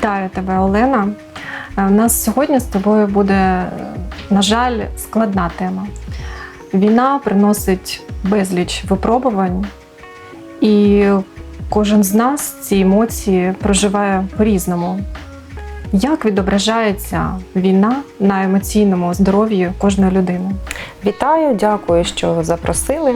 Вітаю тебе, Олена. Е, У нас сьогодні з тобою буде, е, на жаль, складна тема. Війна приносить безліч випробувань, і кожен з нас ці емоції проживає по-різному. Як відображається війна на емоційному здоров'ї кожної людини? Вітаю, дякую, що запросили.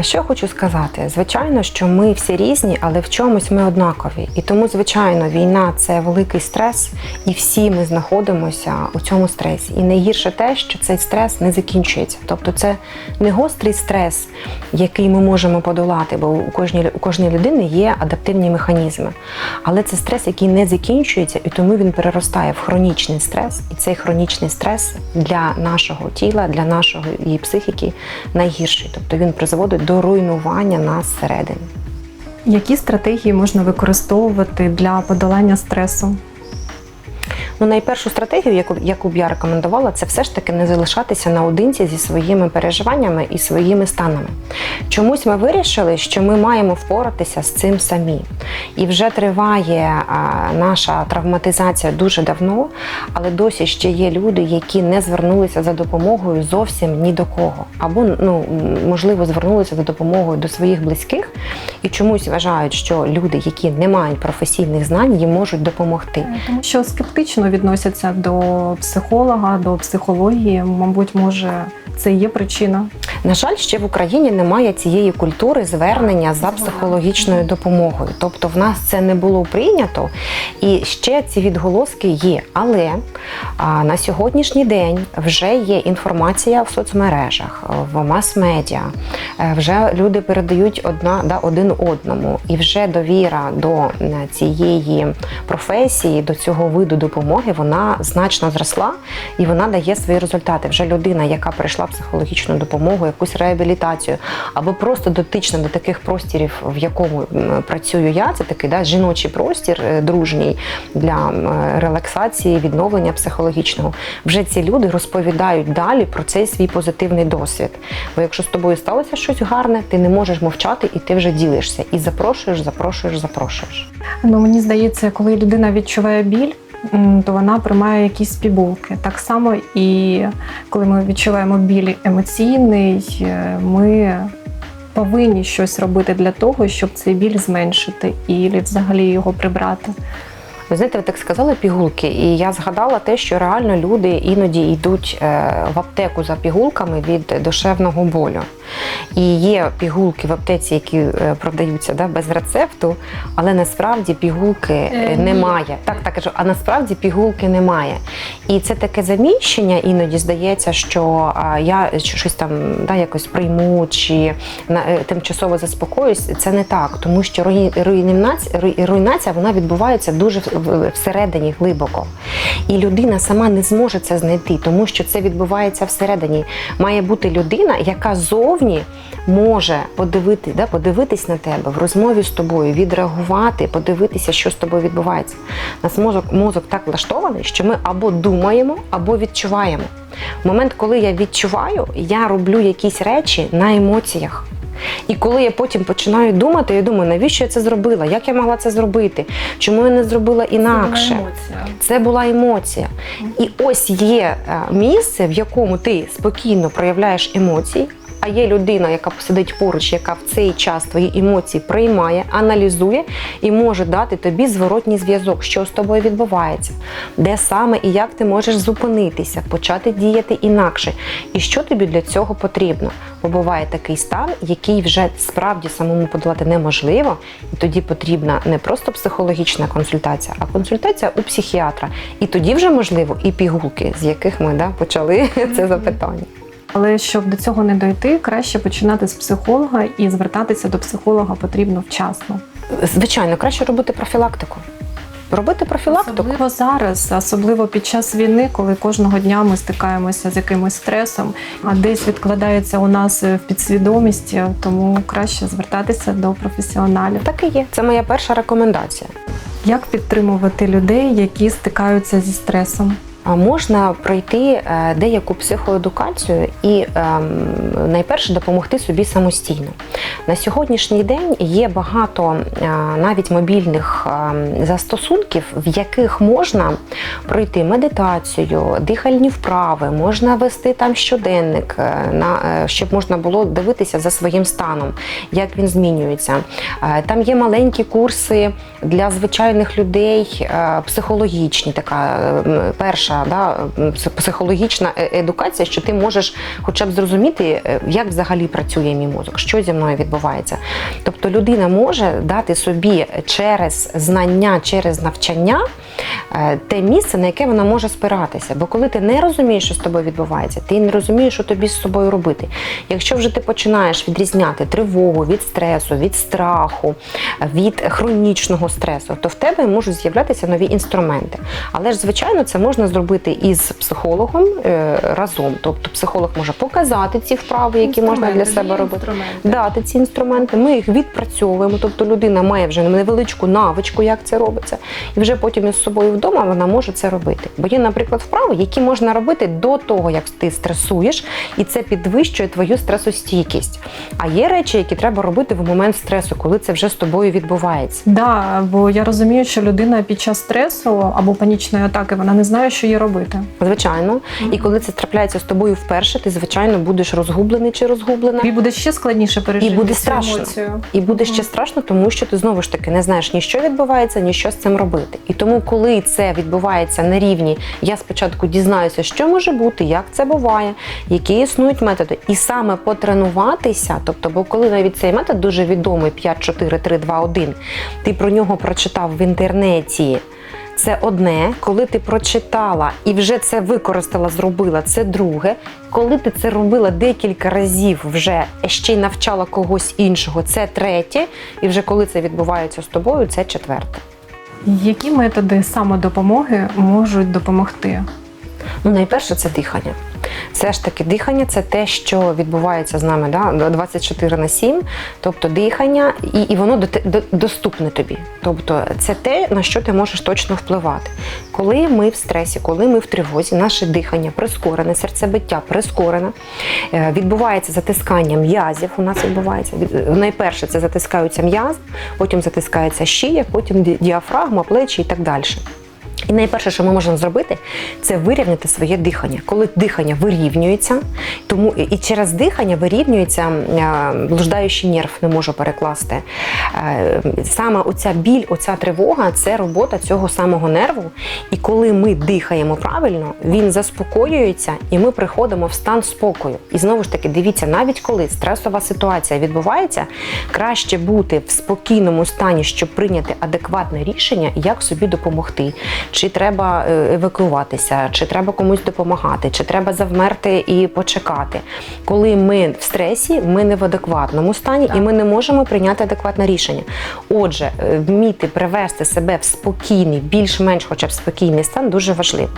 Що хочу сказати? Звичайно, що ми всі різні, але в чомусь ми однакові. І тому, звичайно, війна це великий стрес, і всі ми знаходимося у цьому стресі. І найгірше те, що цей стрес не закінчується. Тобто, це не гострий стрес, який ми можемо подолати, бо у кожній у кожній людини є адаптивні механізми. Але це стрес, який не закінчується, і тому він переростає в хронічний стрес. І цей хронічний стрес для нашого тіла, для нашої психіки найгірший. Тобто він призводить до руйнування нас зсередини. Які стратегії можна використовувати для подолання стресу? Ну, найпершу стратегію, яку, яку б я рекомендувала, це все ж таки не залишатися наодинці зі своїми переживаннями і своїми станами. Чомусь ми вирішили, що ми маємо впоратися з цим самі. І вже триває а, наша травматизація дуже давно, але досі ще є люди, які не звернулися за допомогою зовсім ні до кого. Або, ну, можливо, звернулися за допомогою до своїх близьких і чомусь вважають, що люди, які не мають професійних знань, їм можуть допомогти. Тому що скептично відносяться до психолога, до психології, мабуть, може, це є причина. На жаль, ще в Україні немає цієї культури звернення за психологічною допомогою. Тобто в нас це не було прийнято, і ще ці відголоски є. Але а, на сьогоднішній день вже є інформація в соцмережах, в мас-медіа. Е, Вже люди передають одна да, один одному, і вже довіра до е, цієї професії, до цього виду допомоги, вона значно зросла і вона дає свої результати. Вже людина, яка пройшла психологічну допомогу, якусь реабілітацію, або просто дотична до таких простірів, в якому працюю я, це такий да, жіночий простір, е, дружній для релаксації, відновлення психологічного. Вже ці люди розповідають далі про цей свій позитивний досвід. Бо якщо з тобою сталося щось гарне, ти не можеш мовчати і ти вже ділишся. І запрошуєш, запрошуєш, запрошуєш. Ну мені здається, коли людина відчуває біль, то вона приймає якісь пігулки. Так само і коли ми відчуваємо біль емоційний, е, ми повинні щось робити для того, щоб цей біль зменшити і взагалі його прибрати. Ви знаєте, ви так сказали пігулки, і я згадала те, що реально люди іноді йдуть е, в аптеку за пігулками від душевного болю. І є пігулки в аптеці, які е, продаються да, без рецепту, але насправді пігулки е, Е, ні. немає. Так, так кажу, а насправді пігулки немає. І це таке заміщення, іноді здається, що я щось там да, якось прийму чи на, тимчасово заспокоюсь. Це не так, тому що руйнація, руйнація вона відбувається дуже всередині глибоко. І людина сама не зможе це знайти, тому що це відбувається всередині. Має бути людина, яка зовні може подивити, да, подивитись на тебе в розмові з тобою, відреагувати, подивитися, що з тобою відбувається. Нас мозок, мозок так влаштований, що ми або думаємо, або відчуваємо. В момент, коли я відчуваю, я роблю якісь речі на емоціях. І коли я потім починаю думати, я думаю, навіщо я це зробила? Як я могла це зробити? Чому я не зробила інакше? Це була емоція. І ось є е, місце, в якому ти спокійно проявляєш емоції. А є людина, яка посидить поруч, яка в цей час твої емоції приймає, аналізує і може дати тобі зворотній зв'язок, що з тобою відбувається, де саме і як ти можеш зупинитися, почати діяти інакше, і що тобі для цього потрібно. Бо буває такий стан, який вже справді самому подолати неможливо, і тоді потрібна не просто психологічна консультація, а консультація у психіатра. І тоді вже можливо і пігулки, з яких ми да, почали це запитання. Але щоб до цього не дойти, краще починати з психолога і звертатися до психолога потрібно вчасно. Звичайно, краще робити профілактику. Робити профілактику. Особливо зараз, особливо під час війни, коли кожного дня ми стикаємося з якимось стресом, а десь відкладається у нас в підсвідомості, тому краще звертатися до професіоналів. Так і є. Це моя перша рекомендація. Як підтримувати людей, які стикаються зі стресом? Можна пройти е, деяку психоедукацію і ем, найперше допомогти собі самостійно. На сьогоднішній день є багато е, навіть мобільних ем, застосунків, в яких можна пройти медитацію, дихальні вправи, можна вести там щоденник, е, щоб можна було дивитися за своїм станом, як він змінюється. Там є маленькі курси для звичайних людей, психологічні, така е, м, перша да, психологічна е- едукація, що ти можеш хоча б зрозуміти, е, як взагалі працює мій мозок, що зі мною відбувається. Тобто людина може дати собі через знання, через навчання е, те місце, на яке вона може спиратися. Бо коли ти не розумієш, що з тобою відбувається, ти не розумієш, що тобі з собою робити. Якщо вже ти починаєш відрізняти тривогу від стресу, від страху, від хронічного стресу, то в тебе можуть з'являтися нові інструменти. Але ж, звичайно, це можна зробити із психологом е, разом. Тобто психолог може показати ці вправи, які можна для себе робити дати ці інструменти, ми їх відпрацьовуємо. Тобто людина має вже невеличку навичку, як це робиться, і вже потім із собою вдома вона може це робити. Бо є, наприклад, вправи, які можна робити до того, як ти стресуєш, і це підвищує твою стресостійкість. А є речі, які треба робити в момент стресу, коли це вже з тобою відбувається. Да, бо я розумію, що людина під час стресу або панічної атаки вона не знає, що їй робити. Звичайно, і коли це трапляється з тобою вперше, ти звичайно будеш розгублений чи розгублена. Тобі буде ще складніше пережити І буде цю страшно. емоцію. І буде ще страшно, тому що ти знову ж таки не знаєш ні що відбувається, ні що з цим робити. І тому, коли це відбувається на рівні, я спочатку дізнаюся, що може бути, як це буває, які існують методи, і саме потренуватися. Тобто, бо коли навіть цей метод дуже відомий 5, 4, 3, 2, 1, ти про нього прочитав в інтернеті. Це одне, коли ти прочитала і вже це використала, зробила, це друге. Коли ти це робила декілька разів, вже ще й навчала когось іншого, це третє. І вже коли це відбувається з тобою, це четверте. Які методи самодопомоги можуть допомогти? Ну, найперше, це дихання. Все ж таки, дихання це те, що відбувається з нами да, 24 на 7, тобто дихання, і, і воно до, до, доступне тобі. Тобто це те, на що ти можеш точно впливати. Коли ми в стресі, коли ми в тривозі, наше дихання прискорене, серцебиття прискорене, е, відбувається затискання м'язів. У нас відбувається найперше це затискаються м'язи, потім затискається шия, потім діафрагма, плечі і так далі. І найперше, що ми можемо зробити, це вирівняти своє дихання. Коли дихання вирівнюється, тому і через дихання вирівнюється е, блуждаючий нерв, не можу перекласти. Е, Саме оця біль, оця тривога це робота цього самого нерву. І коли ми дихаємо правильно, він заспокоюється, і ми приходимо в стан спокою. І знову ж таки, дивіться, навіть коли стресова ситуація відбувається, краще бути в спокійному стані, щоб прийняти адекватне рішення, як собі допомогти. Чи треба е, евакуюватися, чи треба комусь допомагати, чи треба завмерти і почекати. Коли ми в стресі, ми не в адекватному стані і ми не можемо прийняти адекватне рішення. Отже, е, вміти привести себе в спокійний, більш-менш хоча б спокійний стан дуже важливо.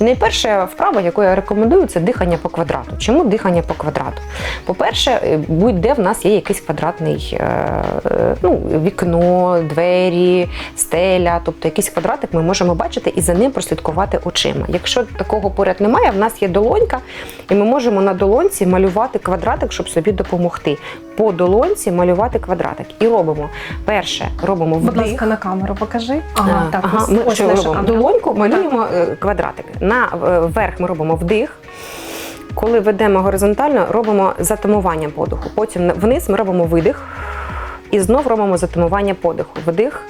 І найперша вправа, яку я рекомендую, це дихання по квадрату. Чому дихання по квадрату? По-перше, е, будь-де в нас є якийсь квадратний ну, вікно, двері, стеля, тобто якийсь квадратик ми можемо бачити і за ним прослідкувати очима. Якщо такого поряд немає, в нас є долонька, і ми можемо на долонці малювати квадратик, щоб собі допомогти. По долонці малювати квадратик. І робимо перше, робимо Будь ласка, на камеру покажи. Ага, так, ага. Ми ось що наша робимо? камера. Долоньку малюємо е, квадратик. На е, вверх ми робимо вдих. Коли ведемо горизонтально, робимо затамування подиху. Потім вниз ми робимо видих. І знов робимо затамування подиху. Вдих.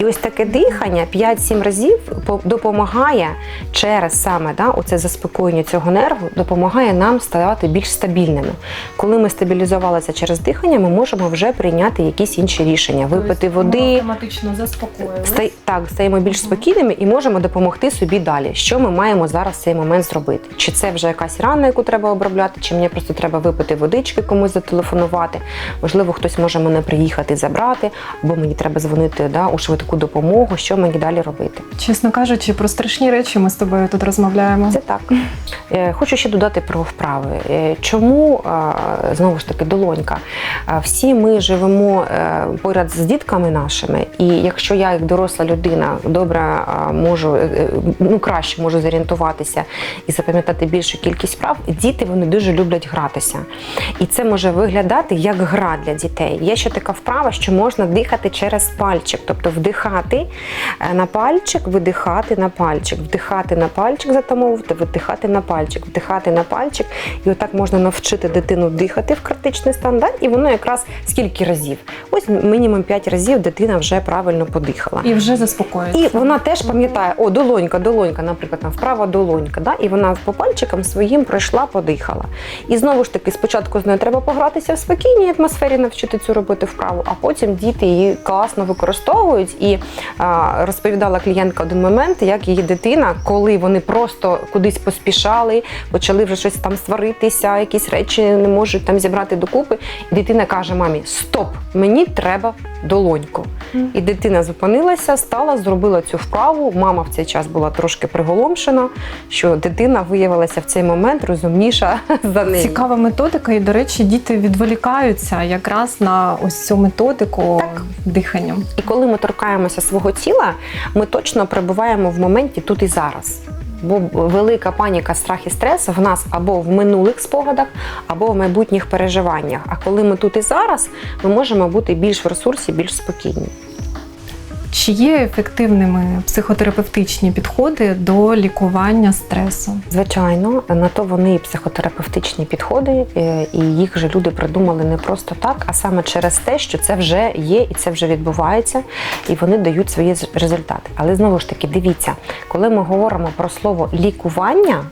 І ось таке дихання 5-7 разів по- допомагає через саме да, оце заспокоєння цього нерву, допомагає нам ставати більш стабільними. Коли ми стабілізувалися через дихання, ми можемо вже прийняти якісь інші рішення, випити Тобто ми автоматично заспокоїлись. Ста- так, стаємо більш спокійними і можемо допомогти собі далі. Що ми маємо зараз в цей момент зробити? Чи це вже якась рана, яку треба обробляти, чи мені просто треба випити водички, комусь зателефонувати? Можливо, хтось може мене приїхати забрати, або мені треба дзвонити да, у швидку яку допомогу, що мені далі робити. Чесно кажучи, про страшні речі ми з тобою тут розмовляємо. Це так. Е, Хочу ще додати про вправи. Е, Чому е, знову ж таки долонька? Всі ми живемо поряд з дітками нашими, і якщо я, як доросла людина, добре можу ну краще можу зорієнтуватися і запам'ятати більшу кількість вправ, діти вони дуже люблять гратися. І це може виглядати як гра для дітей. Є ще така вправа, що можна дихати через пальчик, тобто вдихати е, на пальчик, видихати на пальчик, вдихати на пальчик, затамовувати, видихати на пальчик, вдихати на пальчик. І отак можна навчити дитину дихати в критичний стан, да? і воно якраз скільки разів. Ось мінімум 5 разів дитина вже правильно подихала. І вже заспокоїться. І вона теж пам'ятає, о, долонька, долонька, наприклад, там вправа долонька, да? і вона по пальчикам своїм пройшла, подихала. І знову ж таки, спочатку з нею треба погратися в спокійній атмосфері, навчити цю робити вправу, а потім діти її класно використовують. І а, розповідала клієнтка один момент, як її дитина, коли вони просто кудись поспішали, почали вже щось там сваритися, якісь речі не можуть там зібрати докупи. І дитина каже: мамі, стоп, мені треба долоньку. І дитина зупинилася, стала, зробила цю вправу. Мама в цей час була трошки приголомшена, що дитина виявилася в цей момент розумніша за неї. Цікава методика, і, до речі, діти відволікаються якраз на ось цю методику дихання. І коли ми торкаємося свого тіла, ми точно перебуваємо в моменті тут і зараз. Бо велика паніка, страх і стрес в нас або в минулих спогадах, або в майбутніх переживаннях. А коли ми тут і зараз, ми можемо бути більш в ресурсі, більш спокійні. Чи є ефективними психотерапевтичні підходи до лікування стресу? Звичайно, на то вони і психотерапевтичні підходи, е, і їх же люди придумали не просто так, а саме через те, що це вже є і це вже відбувається, і вони дають свої результати. Але знову ж таки, дивіться, коли ми говоримо про слово лікування,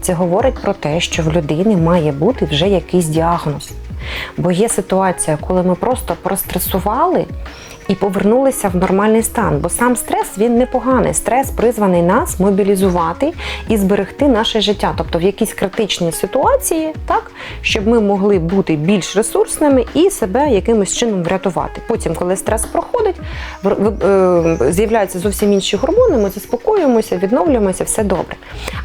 це говорить про те, що в людини має бути вже якийсь діагноз. Бо є ситуація, коли ми просто простресували і повернулися в нормальний стан. Бо сам стрес він непоганий. Стрес призваний нас мобілізувати і зберегти наше життя, тобто в якійсь критичній ситуації, так щоб ми могли бути більш ресурсними і себе якимось чином врятувати. Потім, коли стрес проходить, е, з'являються зовсім інші гормони, ми заспокоюємося, відновлюємося, все добре.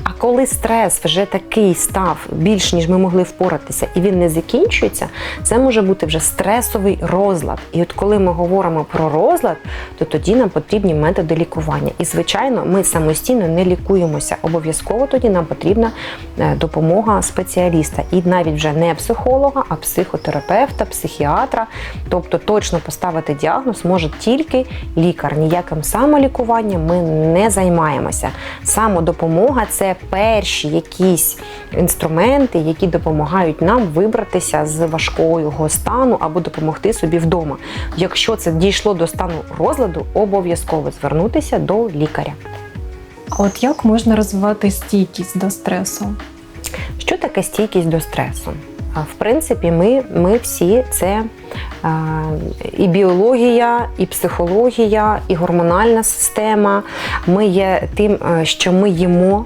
А коли стрес вже такий став більш ніж ми могли впоратися, і він не закінчується, це може бути вже стресовий розлад. І от коли ми говоримо про розлад, то тоді нам потрібні методи лікування. І звичайно, ми самостійно не лікуємося. Обов'язково тоді нам потрібна е, допомога спеціаліста, і навіть вже не психолога, а психотерапевта, психіатра. Тобто точно поставити діагноз може тільки лікар. Ніяким самолікуванням ми не займаємося. Самодопомога це перші якісь інструменти, які допомагають нам вибратися з важкого стану або допомогти собі вдома. Якщо це дійшло до стану розладу, обов'язково звернутися до лікаря. А от як можна розвивати стійкість до стресу? Що таке стійкість до стресу? В принципі, ми, ми всі це а, і біологія, і психологія, і гормональна система. Ми є тим, е, що ми їмо.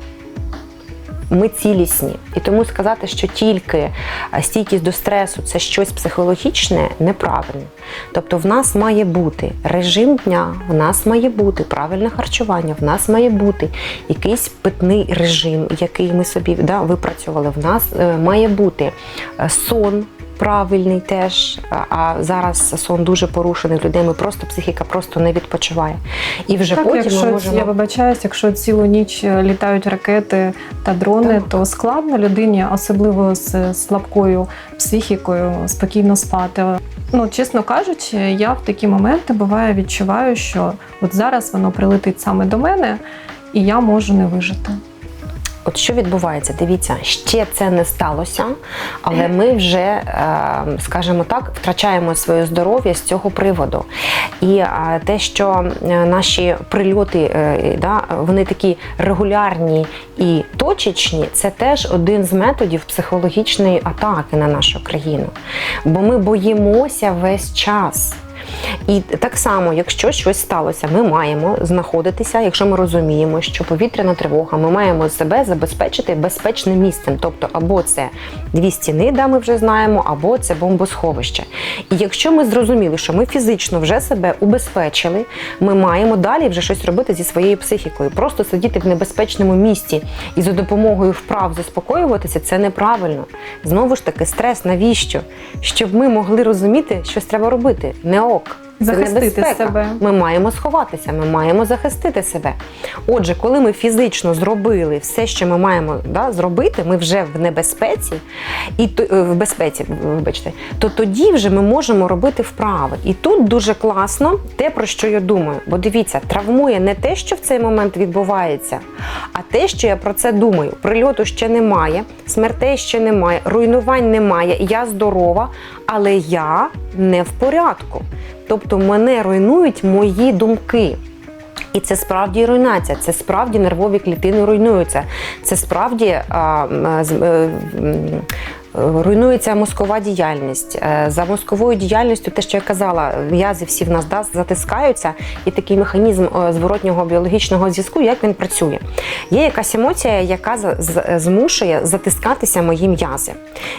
Ми цілісні. І тому сказати, що тільки е, стійкість до стресу це щось психологічне, неправильно. Тобто в нас має бути режим дня, в нас має бути правильне харчування, в нас має бути якийсь питний режим, який ми собі да, випрацювали. В нас е, має бути е, сон. Правильний теж, а зараз сон дуже порушений в людей. Ми просто психіка просто не відпочиває. І вже так, потім якщо ми можемо я вибачаюсь, якщо цілу ніч е, літають ракети та дрони, Так. то складно людині, особливо з слабкою психікою, спокійно спати. Ну, чесно кажучи, я в такі моменти буває відчуваю, що от зараз воно прилетить саме до мене, і я можу не вижити. От що відбувається? Дивіться, ще це не сталося, але ми вже, е, скажімо так, втрачаємо своє здоров'я з цього приводу. І е, те, що е, наші прильоти, да, вони такі регулярні і точечні, це теж один з методів психологічної атаки на нашу країну. Бо ми боїмося весь час. І так само, якщо щось сталося, ми маємо знаходитися, якщо ми розуміємо, що повітряна тривога, ми маємо себе забезпечити безпечним місцем. Тобто, або це дві стіни, де ми вже знаємо, або це бомбосховище. І якщо ми зрозуміли, що ми фізично вже себе убезпечили, ми маємо далі вже щось робити зі своєю психікою. Просто сидіти в небезпечному місці і за допомогою вправ заспокоюватися це неправильно. Знову ж таки, стрес навіщо? Щоб ми могли розуміти, щось треба робити. Не ок. Це Захистити себе. Ми маємо сховатися, ми маємо захистити себе. Отже, коли ми фізично зробили все, що ми маємо да, зробити, ми вже в небезпеці, і е, в безпеці, вибачте, то тоді вже ми можемо робити вправи. І тут дуже класно те, про що я думаю. Бо дивіться, травмує не те, що в цей момент відбувається, а те, що я про це думаю. Прильоту ще немає, смертей ще немає, руйнувань немає. Я здорова, але я не в порядку. Тобто мене руйнують мої думки. І це справді руйнація, це справді нервові клітини руйнуються. Це справді а, а, а, руйнується мозкова діяльність. Е, За мозковою діяльністю, те, що я казала, м'язи всі в нас да, затискаються, і такий механізм е, зворотнього біологічного зв'язку, як він працює. Є якась емоція, яка змушує затискатися мої м'язи.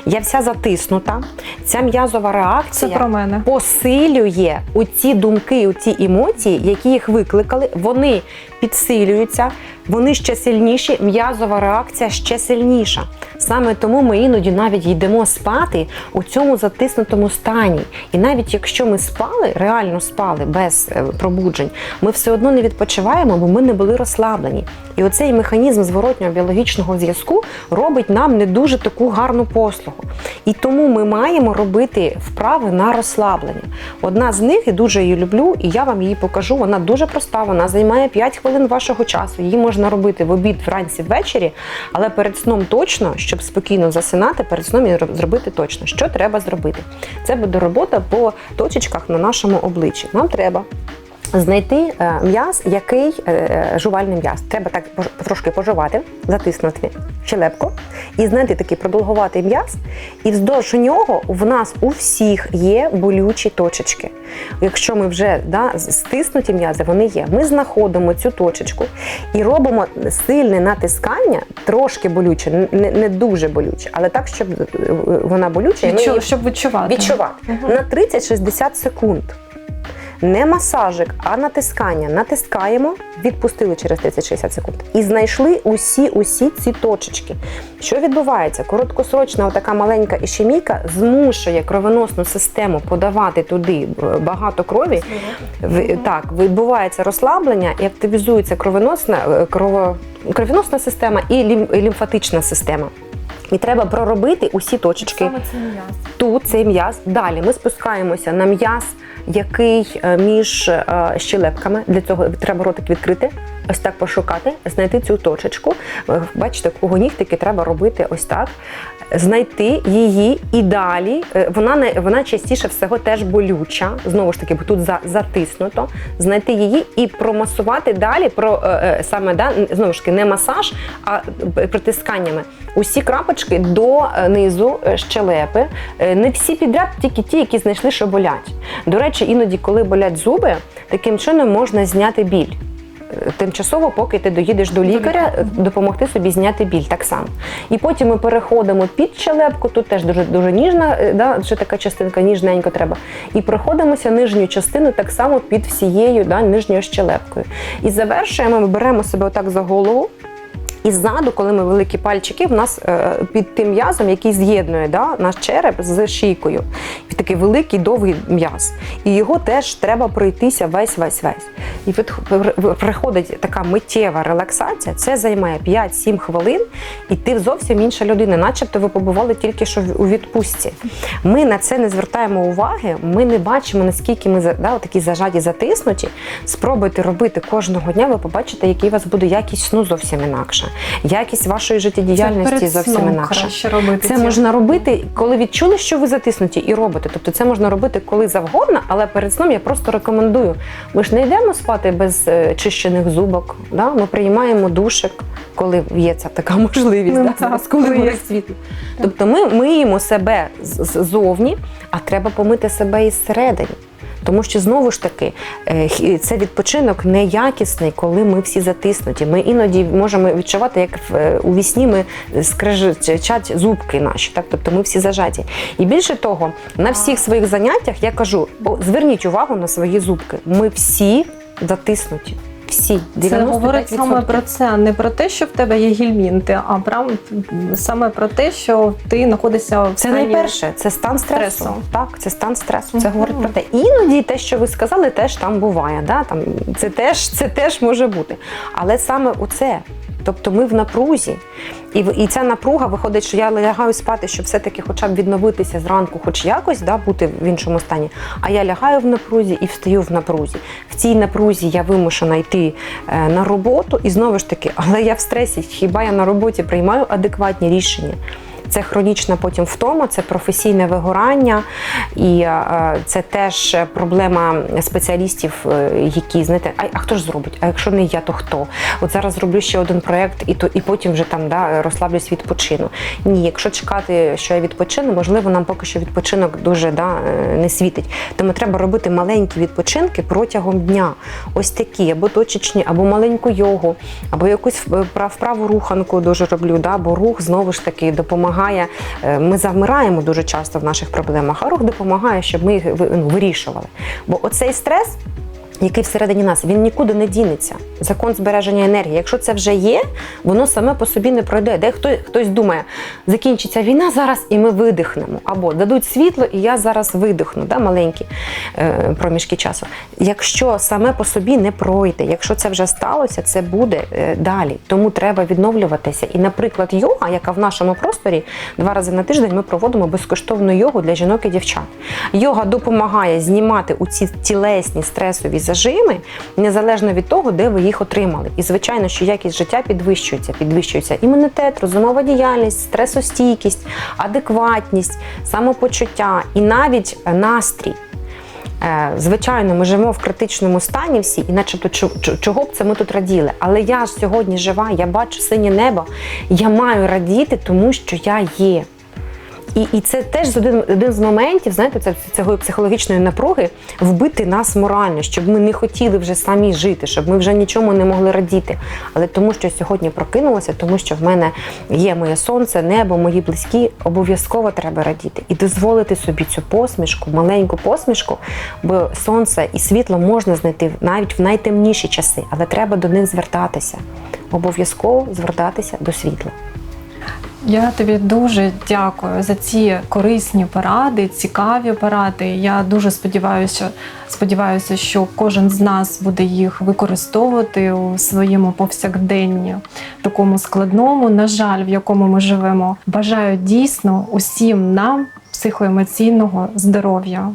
Я вся затиснута. Ця м'язова Це реакція про мене. посилює оці думки, оці емоції, які їх викликали, вони підсилюються, вони ще сильніші, м'язова реакція ще сильніша. Саме тому ми іноді навіть йдемо спати у цьому затиснутому стані. І навіть якщо ми спали, реально спали без е, пробуджень, ми все одно не відпочиваємо, бо ми не були розслаблені. І оцей механізм зворотнього біологічного зв'язку робить нам не дуже таку гарну послугу. І тому ми маємо робити вправи на розслаблення. Одна з них, і дуже її люблю, і я вам її покажу. Вона дуже проста, вона займає 5 хвилин вашого часу. Її можна робити в обід, вранці, ввечері, але перед сном точно, щоб спокійно засинати, перед сном і зробити точно. Що треба зробити? Це буде робота по точечках на нашому обличчі. Нам треба знайти е, м'яз, який е, е, жувальний м'яз. Треба так трошки пожувати, затиснути щелепку і знайти такий продовгуватий м'яз. І вздовж нього в нас у всіх є болючі точечки. Якщо ми вже да, стиснуті м'язи, вони є. Ми знаходимо цю точечку і робимо сильне натискання, трошки болюче, не, не дуже болюче, але так, щоб вона болюча, і ми щоб відчувати. відчувати Мгм. на 30-60 секунд. Не масажик, а натискання. Натискаємо, відпустили через 30-60 секунд. І знайшли усі усі ці точечки. Що відбувається? Короткосрочна така маленька ішемійка змушує кровоносну систему подавати туди е, багато крові. В- Так, відбувається розслаблення і активізується кровоносна, е, крово, кровоносна система і лімфатична система. І треба проробити усі точечки Саме це м'яз. тут цей м'яз. Далі ми спускаємося на м'яз, який е, між е, щелепками. Для цього треба ротик відкрити, ось так пошукати, знайти цю точечку. Е, Бачите, кого нігтики треба робити ось так. Знайти її і далі. е, Вона не вона частіше всього теж болюча. Знову ж таки, бо тут за, затиснуто. Знайти її і промасувати далі. Про е, е, саме да знову ж таки не масаж, а притисканнями. Усі крапочки до низу щелепи. Не всі підряд, тільки ті, які знайшли, що болять. До речі, іноді, коли болять зуби, таким чином можна зняти біль. Тимчасово, поки ти доїдеш до лікаря, е, допомогти собі зняти біль так само. І потім ми переходимо під щелепку, тут теж дуже дуже ніжна, е, да, ще така частинка, ніжненько треба. І проходимося нижню частину так само під всією да, нижньою щелепкою. І завершуємо, ми беремо себе отак за голову. І ззаду, коли ми великі пальчики, в нас е, під тим м'язом, який з'єднує да, наш череп з шийкою. Такий великий довгий м'яз. І його теж треба пройтися весь, весь, весь. І приходить така миттєва релаксація. Це займає 5-7 хвилин, і ти зовсім інша людина, начебто ви побували тільки що у відпустці. Ми на це не звертаємо уваги, ми не бачимо, наскільки ми да, такі зажаті, затиснуті. Спробуйте робити кожного дня, ви побачите, який у вас буде якість сну зовсім інакша. Якість вашої життєдіяльності це зовсім сном інакша. робити. Це можна робити, коли відчули, що ви затиснуті, і робите. Тобто це можна робити коли завгодно, але перед сном я просто рекомендую. Ми ж не йдемо спати без е, чищених зубок. Да? Ми приймаємо душик, коли є ця така можливість. Ну, да? Зараз, коли є. світло. Тобто ми миємо себе ззовні, а треба помити себе із середини. Тому що знову ж таки е, це відпочинок неякісний, коли ми всі затиснуті. Ми іноді можемо відчувати, як е, у вісні ми скрежечать зубки наші, так тобто ми всі зажаті. І більше того, на всіх своїх заняттях я кажу: зверніть увагу на свої зубки. Ми всі затиснуті. Всі Це говорить саме про це, не про те, що в тебе є гельмінти, а прям саме про те, що ти знаходишся в Це найперше, це стан стресу. стресу. Так, це стан стресу. Це Мгм. говорить про те. Іноді те, що ви сказали, теж там буває. Да? Там, це, теж, це теж може бути. Але саме у це. Тобто ми в напрузі, і, і ця напруга виходить, що я лягаю спати, щоб все-таки хоча б відновитися зранку, хоч якось да, бути в іншому стані. А я лягаю в напрузі і встаю в напрузі. В цій напрузі я вимушена йти е, на роботу, і знову ж таки, але я в стресі. Хіба я на роботі приймаю адекватні рішення? Це хронічна потім втома, це професійне вигорання, і е, це теж проблема спеціалістів, е, які знаєте, а, а хто ж зробить? А якщо не я, то хто? От зараз зроблю ще один проєкт, і то і потім вже там да, розслаблюсь відпочину. Ні, якщо чекати, що я відпочину, можливо, нам поки що відпочинок дуже да, е, не світить. Тому треба робити маленькі відпочинки протягом дня. Ось такі, або точечні, або маленьку йогу, або якусь вправ- вправу руханку дуже роблю. Да, бо рух знову ж таки допомагає. Е, Ми завмираємо дуже часто в наших проблемах, а рух допомагає, щоб ми їх ну, вирішували. Бо оцей стрес. Який всередині нас, він нікуди не дінеться. Закон збереження енергії. Якщо це вже є, воно саме по собі не пройде. Де хто, хтось думає, закінчиться війна зараз, і ми видихнемо. Або дадуть світло, і я зараз видихну, да, маленькі е, проміжки часу. Якщо саме по собі не пройде, якщо це вже сталося, це буде е, далі. Тому треба відновлюватися. І, наприклад, йога, яка в нашому просторі два рази на тиждень ми проводимо безкоштовну йогу для жінок і дівчат. Йога допомагає знімати у ці тілесні стресові зажими, незалежно від того, де ви їх отримали. І звичайно, що якість життя підвищується, підвищується імунітет, розумова діяльність, стресостійкість, адекватність, самопочуття і навіть е, настрій. Е, Звичайно, ми живемо в критичному стані всі, і начебто чо- чо- чого б це ми тут раділи. Але я ж сьогодні жива, я бачу синє небо, я маю радіти, тому що я є. І, і це теж один, один з моментів, знаєте, це цього психологічної напруги вбити нас морально, щоб ми не хотіли вже самі жити, щоб ми вже нічому не могли радіти. Але тому, що сьогодні прокинулося, тому що в мене є моє сонце, небо, мої близькі, обов'язково треба радіти і дозволити собі цю посмішку, маленьку посмішку, бо сонце і світло можна знайти навіть в найтемніші часи, але треба до них звертатися. Обов'язково звертатися до світла. Я тобі дуже дякую за ці корисні поради, цікаві поради. Я дуже сподіваюся, сподіваюся, що кожен з нас буде їх використовувати у своєму повсякденні, такому складному, на жаль, в якому ми живемо. Бажаю дійсно усім нам психоемоційного здоров'я.